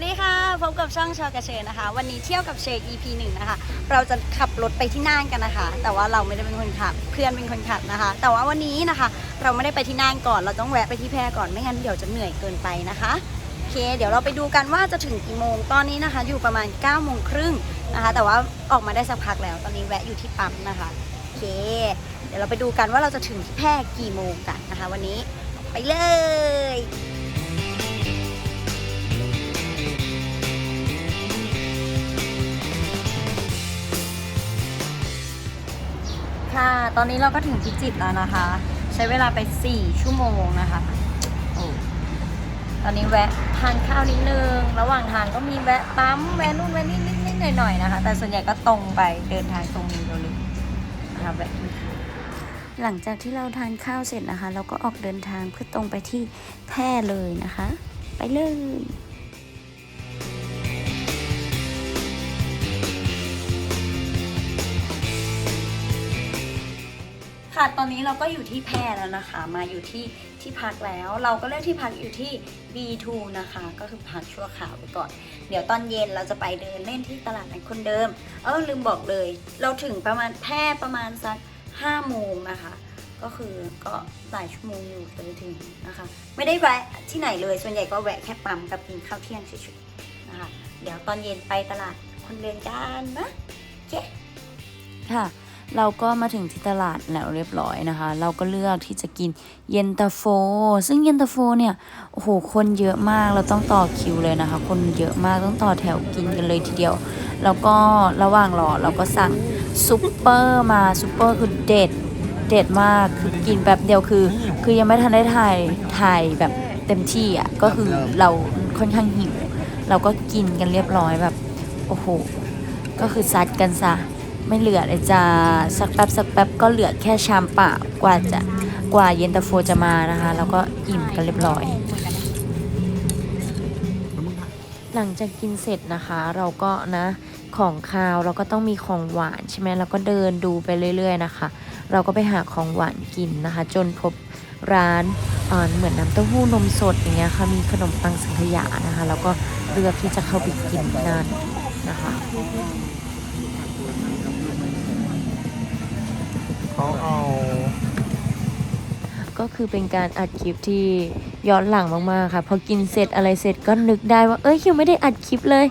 วัสดีค่ะ พบกับช่องชาวกระเชนนะคะ วันนี้เที่ยวกับเชน EP หนึ่งนะคะ เราจะขับรถไปที่น่านกันนะคะ แต่ว่าเราไม่ได้เป็นคนขับ เพื่อนเป็นคนขับนะคะ แต่ว่าวันนี้นะคะ เราไม่ได้ไปที่น่านก่อน เราต้องแวะไปที่แพร่ก่อน ไม่งั้นเดี๋ยวจะเหนื่อยเกินไปนะคะโอเค เดี๋ยวเราไปดูกันว่าจะถึงกี่โมง ตอนนี้นะคะ อยู่ประมาณ9ก้าโมงครึ่งนะคะ แต่ว่าออกมาได้สักพักแล้ว ตอนนี้แวะอยู่ที่ปั๊มนะคะโอเค เดี๋ยวเราไปดูกันว่าเราจะถึงที่แพร่กี่โมงกันนะคะ วันนี้ไปเลย ค่ะ ตอนนี้เราก็ถึงพิจิตรแล้วนะคะ ใช้เวลาไป 4 ชั่วโมงนะคะโอ้ตอนนี้แวะทานข้าวนิดนึง ระหว่างทางก็มีแวะปั๊มแวะนู่นแวะนี่นิดๆหน่อยๆนะคะ แต่ส่วนใหญ่ก็ตรงไปเดินทางตรงนี้เลยนะคะแวะกินข้าวหลังจากที่เราทานข้าวเสร็จนะคะ เราก็ออกเดินทางเพื่อตรงไปที่แพร่เลยนะคะ ไปเลย ค่ะ ตอนนี้เราก็อยู่ที่แพรแล้วนะคะ มาอยู่ที่ที่พักแล้ว เราก็เลือกที่พักอยู่ที่ B2 นะคะ ก็คือพักชั่วคราวไปก่อน เดี๋ยวตอนเย็นเราจะไปเดินเล่นที่ตลาดนัดคนเดิม เออลืมบอกเลย เราถึงประมาณแพรประมาณสัก5โมงนะคะ ก็คือก็หลายชั่วโมงอยู่จะไปถึงนะคะ ไม่ได้แวะที่ไหนเลย ส่วนใหญ่ก็แวะแค่ปั๊มกับกินข้าวเที่ยงเฉยๆนะคะ เดี๋ยวตอนเย็นไปตลาดคนเดินกันนะ โอเค ค่ะ เราก็มาถึงที่ตลาดแล้วเรียบร้อยนะคะ เราก็เลือกที่จะกินเย็นตาโฟ ซึ่งเย็นตาโฟเนี่ย โอ้โห คนเยอะมาก เราต้องต่อคิวเลยนะคะ คนเยอะมากต้องต่อแถวกินกันเลยทีเดียว แล้วก็ระหว่างรอเราก็สั่งซุปเปอร์มาซุปเปอร์คือเด็ด เด็ดมาก คือกินแบบเดียวคือ คือยังไม่ทันได้ถ่ายถ่ายแบบเต็มที่อะ ก็คือเราค่อนข้างหิว เราก็กินกันเรียบร้อยแบบ โอ้โห ก็คือซัดกันซะ ไม่เหลือเลยจ้าสักแป๊บสักแป๊บก็เหลือแค่ชามเปล่ากว่าจะกว่าเย็นตาโฟจะมานะคะ แล้วก็อิ่มกันเรียบร้อย หลังจากกินเสร็จนะคะ เราก็นะของคาวเราก็ต้องมีของหวานใช่ไหมเราก็เดินดูไปเรื่อย ๆนะคะ เราก็ไปหาของหวานกินนะคะ จนพบร้านเอ่อเหมือนน้ำเต้าหู้นมสดอย่างเงี้ยค่ะมีขนมปังสังขยานะคะ แล้วก็เลือกที่จะเข้าไปกินนั่นนะคะ เขาเอา ก็คือเป็นการอัดคลิปที่ย้อนหลังมากๆค่ะ พอกินเสร็จอะไรเสร็จก็นึกได้ว่าเอ้ยยังไม่ได้อัดคลิปเลย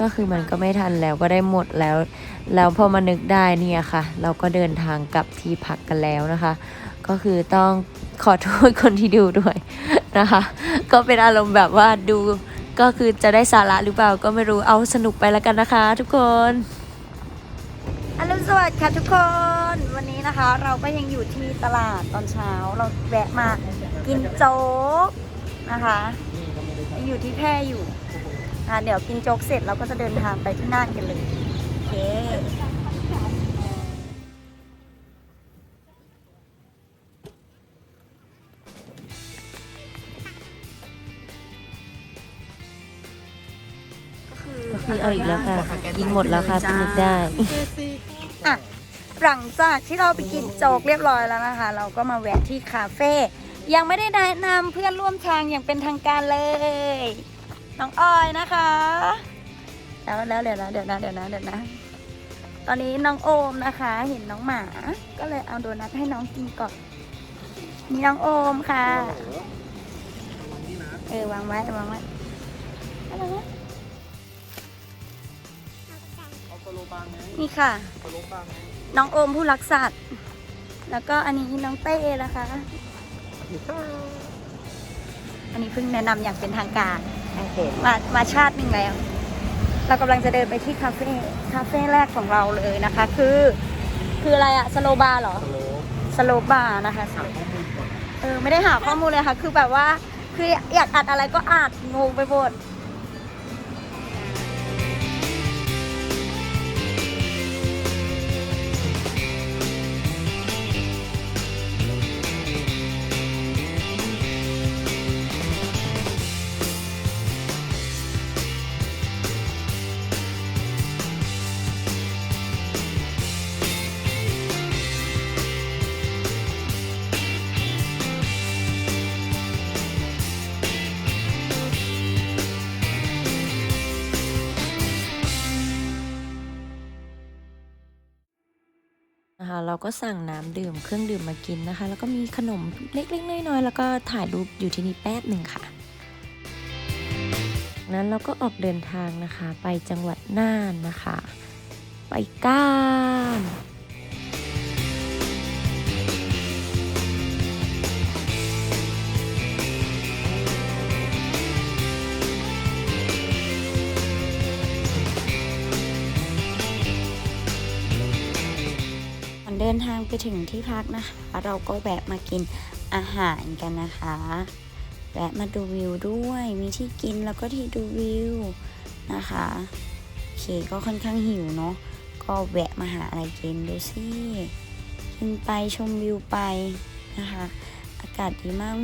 ก็คือมันก็ไม่ทันแล้วก็ได้หมดแล้ว แล้วพอมานึกได้เนี่ยค่ะ เราก็เดินทางกลับที่พักกันแล้วนะคะ ก็คือต้องขอโทษคนที่ดูด้วยนะคะ ก็เป็นอารมณ์แบบว่าดูก็คือจะได้สาระหรือเปล่าก็ไม่รู้เอาสนุกไปแล้วกันนะคะ ทุกคนอรุณสวัสดิ์ค่ะทุกคน วันนี้นะคะเราก็ยังอยู่ที่ตลาดตอนเช้า เราแวะมากินโจ๊กนะคะยังอยู่ที่แพร่อยู่อะเดี๋ยวกินโจ๊กเสร็จเราก็จะเดินทางไปที่น่านกันเลยโอเคก็คือก็คือเอาอีกแล้วค่ะ กินหมดแล้วค่ะนึกได้ อะ หลังจากที่เราไปกินโจ๊กเรียบร้อยแล้วนะคะ เราก็มาแวะที่คาเฟ่ยังไม่ได้แนะนำเพื่อนร่วมทางอย่างเป็นทางการเลย น้องออยนะคะ แล้วแล้วเดี๋ยวนะเดี๋ยวนะเดี๋ยวนะเดี๋ยวนะ ตอนนี้น้องโอมนะคะ เห็นน้องหมา ก็เลยเอาโดนัทให้น้องกินก่อนนี่น้องโอมค่ะ เออวางไว้วางไว้อะไรวะเอางไงนี่ค่ะโลบางไง น้องโอมผู้รักสัตว์ แล้วก็อันนี้น้องเต้นะคะ อันนี้เพิ่งแนะนำอย่างเป็นทางการมามาชาติหนึ่งแล้ว เรากำลังจะเดินไปที่คาเฟ่ คาเฟ่แรกของเราเลยนะคะ คือ คืออะไรอะสโลบาร์เหรอ สโลสโลบาร์นะคะเออไม่ได้หาข้อมูลเลยค่ะ คือแบบว่า คืออยากอัดอะไรก็อัดงงไปหมด เราก็สั่งน้ำดื่มเครื่องดื่มมากินนะคะ แล้วก็มีขนมเล็กๆน้อยๆแล้วก็ถ่ายรูปอยู่ที่นี่แป๊บหนึ่งค่ะ นั้นเราก็ออกเดินทางนะคะ ไปจังหวัดน่านนะคะ ไปก้าน เดินทางไปถึงที่พักนะคะ เราก็แวะมากินอาหารกันนะคะ แวะมาดูวิวด้วย มีที่กินแล้วก็ที่ดูวิวนะคะโอเคก็ค่อนข้างหิวเนาะ ก็แวะมาหาอะไรกินดูสิกินไปชมวิวไปนะคะ อากาศดีมาก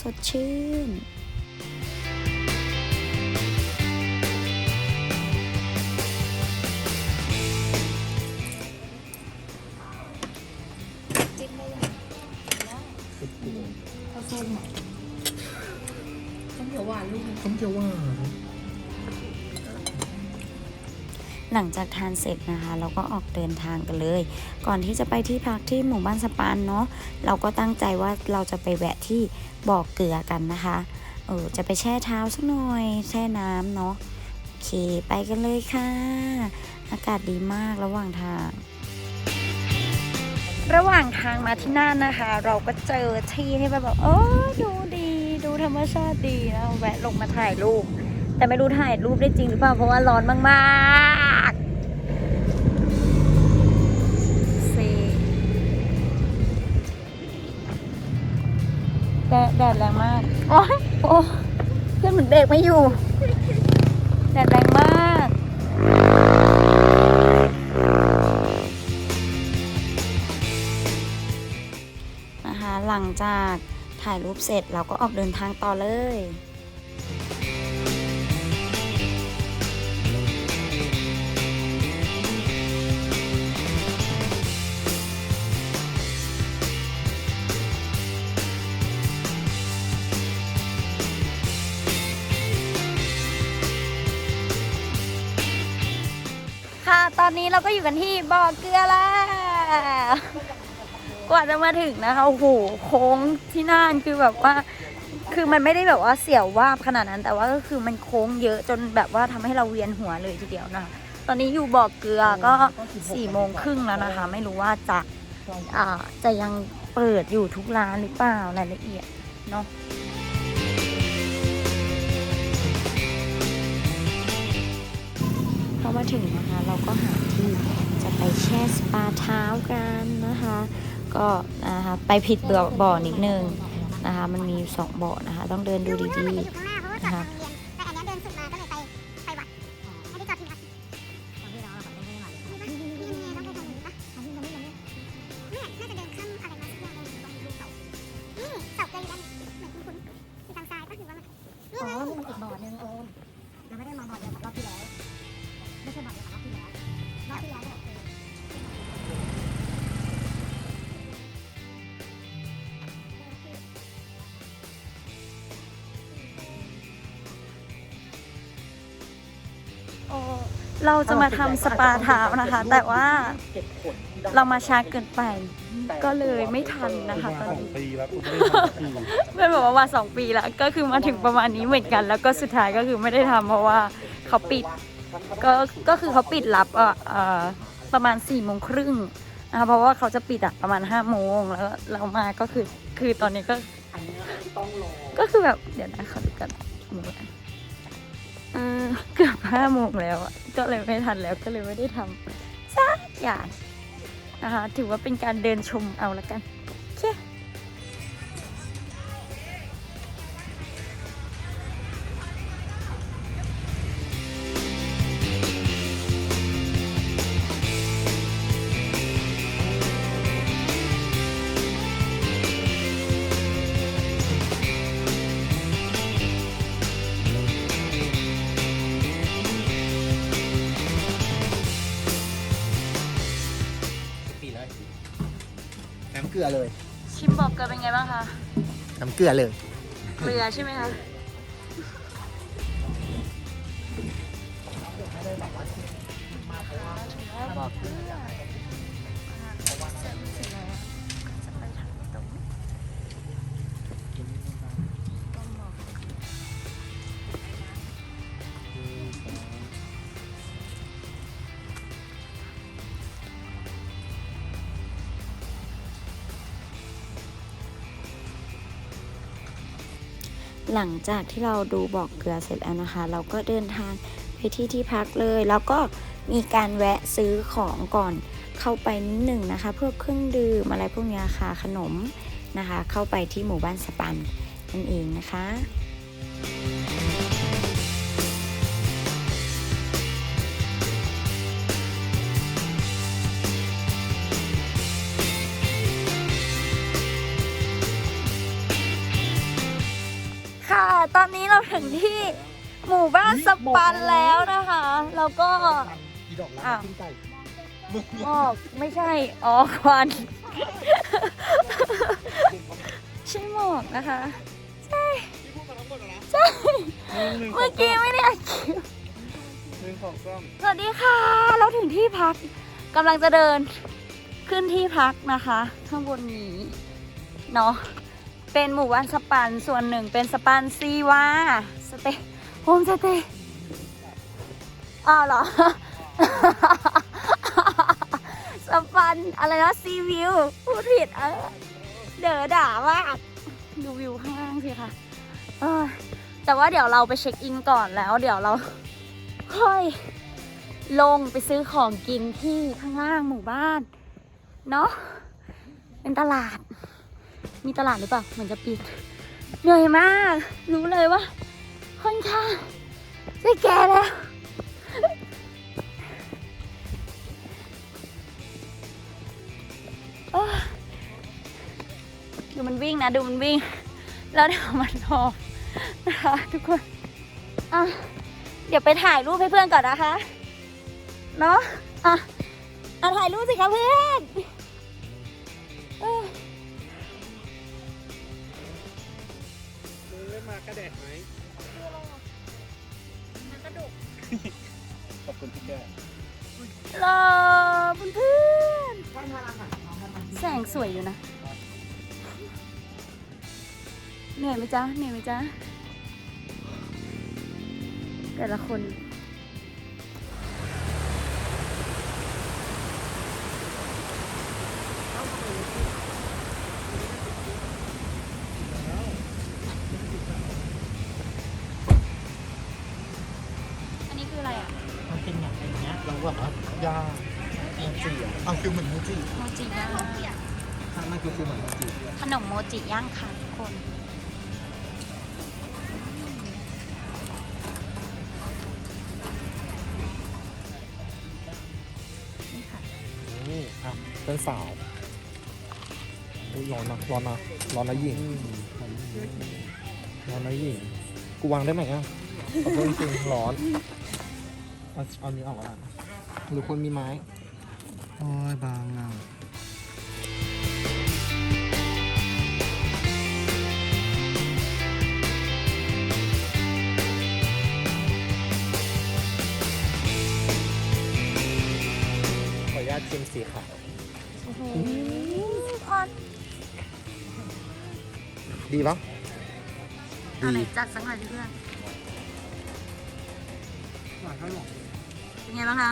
สดชื่น ต้มเขียวหวานลูกต้มเขียวหวานหลังจากทานเสร็จนะคะ เราก็ออกเดินทางกันเลย ก่อนที่จะไปที่พักที่หมู่บ้านสปานเนาะเราก็ตั้งใจว่าเราจะไปแวะที่บ่อเกลือกันนะคะเออจะไปแช่เท้าสักหน่อยแช่น้ำเนาะโอเคไปกันเลยค่ะ อากาศดีมากระหว่างทาง ระหว่างทางมาที่น่านนะคะ เราก็เจอที่ที่แบบโอ้ดูดี ดูธรรมชาติดีแล้วแวะลงมาถ่ายรูป แต่ไม่รู้ถ่ายรูปได้จริงหรือเปล่าเพราะว่าร้อนมากๆซีแดดแดดแรงมาก โอ้ยโอ้เพื่อนเหมือนเบรกไม่อยู่ ถ่ายรูปเสร็จเราก็ออกเดินทางต่อเลยค่ะ ตอนนี้เราก็อยู่กันที่บ่อเกลือแล้ว กว่าจะมาถึงนะคะโอ้โหโค้งที่น่านคือแบบว่า คือมันไม่ได้แบบว่าเสียววาบขนาดนั้น แต่ว่าก็คือมันโค้งเยอะจนแบบว่าทำให้เราเวียนหัวเลยทีเดียวนะคะตอนนี้อยู่บ่อเกลือก็สี่โมงครึ่งแล้วนะคะ ไม่รู้ว่าจะอ่าจะยังเปิดอยู่ทุกร้านหรือเปล่ารายละเอียดเนาะพอมาถึงนะคะ เราก็หาที่จะไปแช่สปาเท้ากันนะคะ ก็นะคะไปผิดบ่อบ่อนิดนึงนะคะ มันมีสองบ่อนะคะ ต้องเดินดูดีๆนะคะ เราจะมาทำสปาเท้านะคะ แต่ว่าเรามาช้าเกินไป ก็เลยไม่ทันนะคะตอนสองนี้ปีแล้วคุณไม่ได้ทำสักทีเพื่อนบอกว่ามาสองปีแล้ว ก็คือมาถึงประมาณนี้เหมือนกัน แล้วก็สุดท้ายก็คือไม่ได้ทำเพราะว่าเขาปิด ก็ก็คือเขาปิดรับอะเอ่อประมาณสี่โมงครึ่งนะคะเพราะว่าเขาจะปิดอะประมาณห้าโมงแล้วเรามาก็คือคือตอนนี้ก็อันเนี้ยต้องรอก็คือแบบเดี๋ยวนะเขาดูกันกี่โมงอะเออ เกือบห้าโมงแล้วอะก็เลยไม่ทันแล้วก็เลยไม่ได้ทำสักอย่างนะคะถือว่าเป็นการเดินชมเอาละกัน เกลือเลย ชิมบอกเกลือเป็นไงบ้างคะ น้ำเกลือเลย เกลือใช่ไหมคะ หลังจากที่เราดูบอกเกลือเสร็จแล้วนะคะ เราก็เดินทางไปที่ที่พักเลย แล้วก็มีการแวะซื้อของก่อนเข้าไปนิดหนึ่งนะคะพวกเครื่องดื่มอะไรพวกนี้ค่ะขนมนะคะ เข้าไปที่หมู่บ้านสปันนั่นเองนะคะ ถึงที่หมู่บ้านสปันแล้วนะคะ แล้วก็ อีดอกรักอ้าวขึ้นไก่หมอกไม่ใช่อ๋อควัน ใช่หมอกนะคะ ใช่ใช่เมื่อกี้ไม่ได้อัดคลิป หนึ่งของซ่อมสวัสดีค่ะ เราถึงที่พักกำลังจะเดินขึ้นที่พักนะคะ ข้างบนนี้ เนาะ เป็นหมู่บ้านสปันส่วนหนึ่งเป็นสปันซีวาสเตย์โฮมสเตย์อ้าวเหรอ สปันอะไรนะซีวิวพูดผิดเออเด๋อด่ามากดูวิวข้างล่างสิค่ะเออแต่ว่าเดี๋ยวเราไปเช็คอินก่อนแล้วเดี๋ยวเราค่อยลงไปซื้อของกินที่ข้างล่างหมู่บ้าน เนาะเป็นตลาด มีตลาดหรือเปล่า เหมือนจะปิด เหนื่อยมาก รู้เลยว่าค่อนข้างจะแก่แล้ว ดูมันวิ่งนะ ดูมันวิ่ง แล้วเดี๋ยวมันหอบนะคะทุกคน อะ เดี๋ยวไปถ่ายรูปให้เพื่อนก่อนนะคะ เนาะอะ อะถ่ายรูปสิคะเพื่อน งสวยอยู่นะ เหนื่อยไหมจ๊ะ เหนื่อยไหมจ๊ะ แต่ละคนอัน มันคือคือเหมือนโมจิขนมโมจิย่างค่ะทุกคน นี่ค่ะ นี่อะเป็นสาวอุ้ยร้อนนะร้อนนะร้อนนะหญิงร้อนนะหญิงกูวางได้ไหมอะขอโทษจริงๆร้อนเอาเอานี้ออกก่อนหรือคนมีไม้โอ้ยบางอะ ดีปะเอาไหนจัดสักหน่อยสิเพื่อนเป็นไงบ้างคะ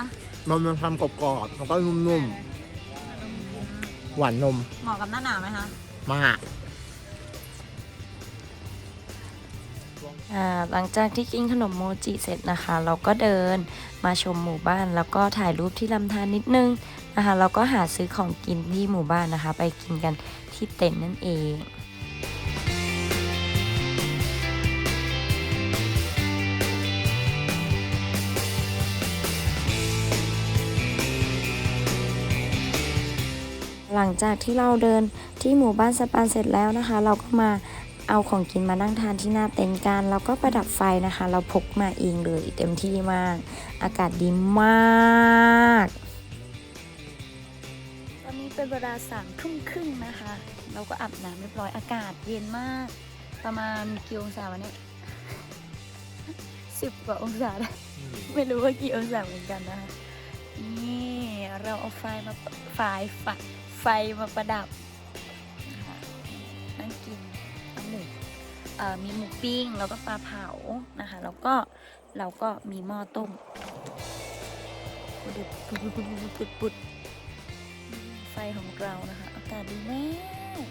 มันมันทำกรอบๆแล้วก็นุ่มๆ หวานนม เหมาะกับหน้าหนาวไหมคะมากอ่าหลังจากที่กินขนมโมจิเสร็จนะคะ เราก็เดินมาชมหมู่บ้าน แล้วก็ถ่ายรูปที่ลำธารนิดนึงนะคะแล้วก็หาซื้อของกินที่หมู่บ้านนะคะ ไปกินกันที่เต็นท์นั่นเอง หลังจากที่เราเดินที่หมู่บ้านสปันเสร็จแล้วนะคะ เราก็มาเอาของกินมานั่งทานที่หน้าเต็นท์กันแล้วก็ประดับไฟนะคะ เราพกมาเองเลยเต็มที่มาก อากาศดีมาก ตอนนี้เป็นเวลาสามทุ่มครึ่งนะคะ เราก็อาบน้ำเรียบร้อยอากาศเย็นมาก ประมาณกี่องศาวะเนี่ยสิบกว่าองศาได้ไม่รู้ว่ากี่องศาเหมือนกันนะคะนี่เราเอาไฟมาไฟไฟไไฟมาประดับนั่งกินหมูมีหมูปิ้งแล้วก็ปลาเผานะคะ แล้วก็เราก็มีหม้อต้มปุดปุปุดไฟของเรานะคะ อากาศดีมาก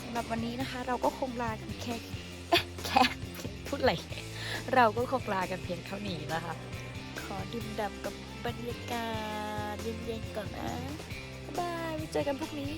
สำหรับวันนี้นะคะ เราก็คงลากันแค่แค่พูดอะไร เราก็คงลากันเพียงเท่านี้นะคะ ขอดื่มด่ำกับบรรยากาศเย็นๆก่อนนะ บ๊ายบายไว้เจอกันพรุ่งนี้